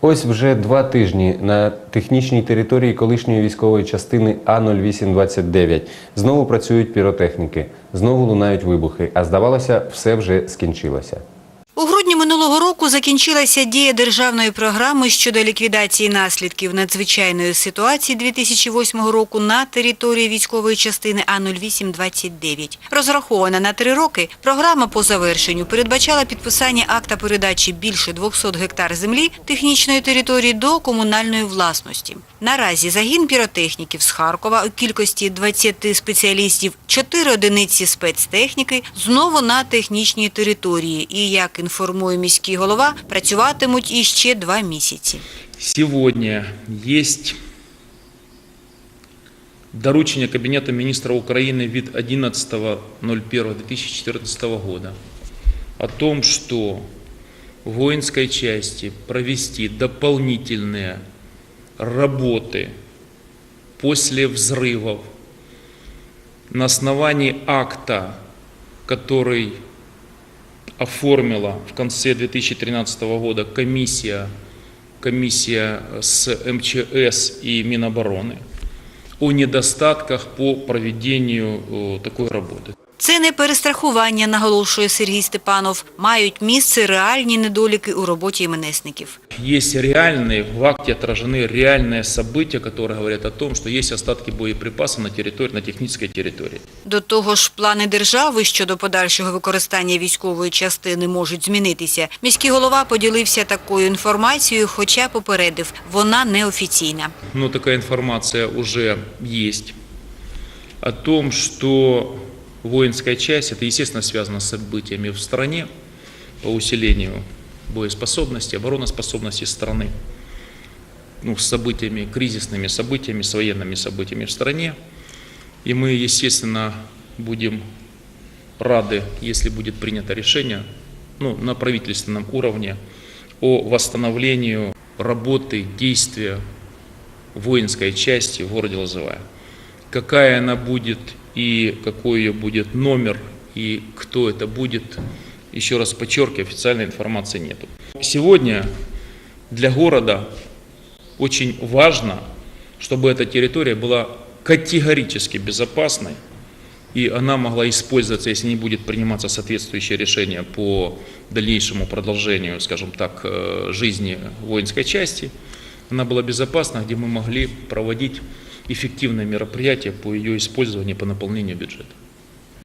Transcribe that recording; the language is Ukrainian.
Ось вже два тижні на технічній території колишньої військової частини А0829. Знову працюють піротехніки, знову лунають вибухи, а здавалося, все вже скінчилося. Минулого року закінчилася дія державної програми щодо ліквідації наслідків надзвичайної ситуації 2008 року на території військової частини А0829. Розрахована на три роки, програма по завершенню передбачала підписання акта передачі більше 200 гектар землі технічної території до комунальної власності. Наразі загін піротехніків з Харкова у кількості 20 спеціалістів, 4 одиниці спецтехніки знову на технічній території і, як інформує міський голова, працюватимуть іще два місяці. Сегодня есть доручение Кабинета министра Украины від 11.01.2014 года о том, что в воинской части провести дополнительные работы после взрывов на основании акта, который оформила в конце 2013 года комиссия, комиссия с МЧС и Минобороны о недостатках по проведению э, такой работы. Це не перестрахування, наголошує Сергій Степанов. Мають місце реальні недоліки у роботі іменесників. Есть реальные, в акте отражены реальные события, которые говорят о том, что есть остатки боеприпасов на, территории, на технической территории. До того ж, плани держави щодо подальшого використання військової частини можуть змінитися. Міський голова поділився такою інформацією, хоча попередив, вона неофіційна. но такая информация уже есть о том, что воинская часть, это естественно связано с событиями в стране по усилению боеспособности, обороноспособности страны, ну, с событиями, кризисными событиями, с военными событиями в стране. И мы, естественно, будем рады, если будет принято решение ну, на правительственном уровне о восстановлению работы, действия воинской части в городе Лозовая. Какая она будет и какой ее будет номер и кто это будет, еще раз подчеркиваю, официальной информации нету. Сегодня для города очень важно, чтобы эта территория была категорически безопасной, и она могла использоваться, если не будет приниматься соответствующее решение по дальнейшему продолжению, скажем так, э, жизни воинской части, она была безопасна, где мы могли проводить эффективные мероприятие по ее использованию, по наполнению бюджета.